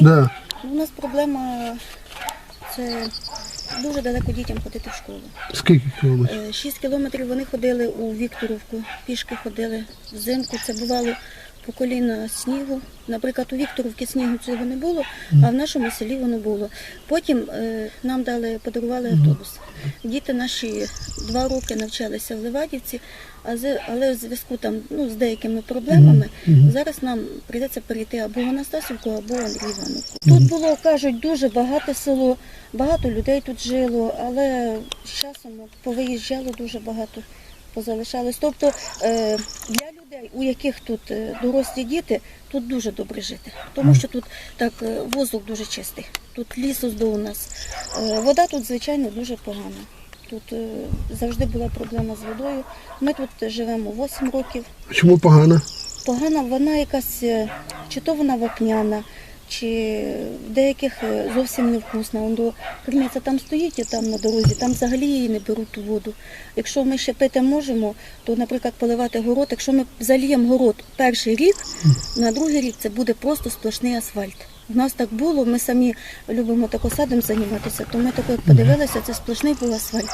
Да. Ну, У нас проблема це дуже далеко дітям ходити в школу. Скільки кілометрів? Е, Шість кілометрів вони ходили у Вікторовку, пішки ходили взимку. Це бувало по коліна снігу. Наприклад, у Вікторовці снігу цього не було, а в нашому селі воно було. Потім е, нам дали, подарували автобус. Діти наші два роки навчалися в Левадівці, але в зв'язку там ну, з деякими проблемами зараз нам прийдеться перейти або в Анастасівку, або в Андрій Івановку. Тут було, кажуть, дуже багато село, багато людей тут жило, але з часом повиїжджало дуже багато, позалишалось. Тобто е, для людей, у яких тут е, дорослі діти, тут дуже добре жити, тому що тут так е, воздух дуже чистий, тут ліс до у нас. Е, вода тут, звичайно, дуже погана. Тут завжди була проблема з водою. Ми тут живемо 8 років. Чому погана? Погана вона якась, чи то вона вапняна, чи в деяких е, зовсім невкусна. Он до криниця там стоїть там на дорозі, там взагалі її не беруть ту воду. Якщо ми ще пити можемо, то, наприклад, поливати город. Якщо ми заліємо город перший рік, на другий рік це буде просто сплошний асфальт. У нас так було, ми самі любимо тако садом займатися, то ми тако подивилися, це сплошний був асфальт.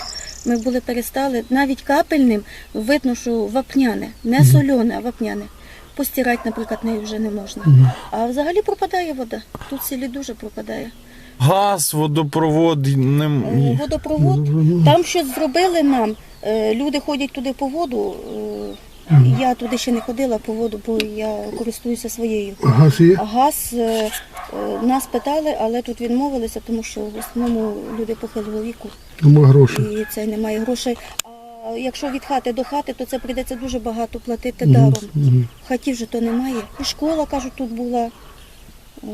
Ми були перестали навіть капельним, видно, що вапняне, не соляне, а вапняне. Постирати, наприклад, нею вже не можна. А взагалі пропадає вода. Тут в селі дуже пропадає. Газ, водопровод, Е. Водопровод, там щось зробили нам. Е, Люди ходять туди по воду. е, Я туди ще не ходила по воду, бо я користуюся своєю. Газ є? Газ нас питали, але тут відмовилися, тому що в основному люди похилого віку Нема грошей. і це немає грошей. А якщо від хати до хати, то це прийдеться дуже багато платити даром. В хаті вже то немає. І школа, кажуть, тут була. О.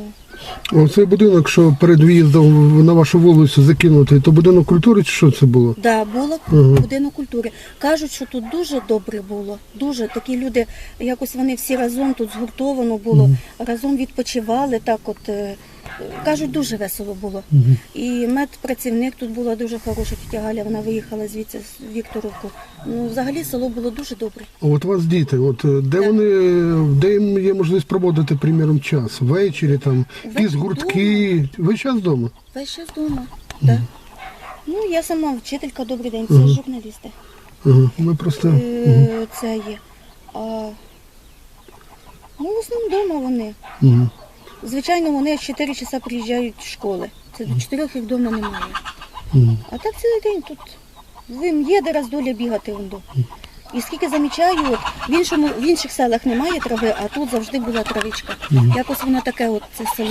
Оцей будинок, що перед в'їздом на вашу вулицю закинутий, то будинок культури чи що це було? Да, було Ага. будинок культури. Кажуть, що тут дуже добре було. Дуже такі люди, якось вони всі разом тут згуртовано було, разом відпочивали. Так, от е, кажуть, дуже весело було. І медпрацівник тут була дуже хороша. Тітя Галя, вона виїхала звідси з Вікторовку. Ну, взагалі село було дуже добре. А От у вас діти, от е, де вони, де їм є можливість проводити, приміром, час? Ввечері, там, якісь гуртки. Ви час вдома? Весь час вдома. Да. Ну, я сама вчителька, добрий день, це журналісти. Ага. Ми просто. Е, Це є. А, ну, в основному вдома вони. Мгм. Звичайно, вони в 4 часа приїжджають з школи. Це до 4 їх вдома немає. А так цілий день тут. Вим є де раз доля бігати вон до. І скільки замічаю, от, в, іншому, в інших селах немає трави, а тут завжди була травичка. Якось воно таке от це село.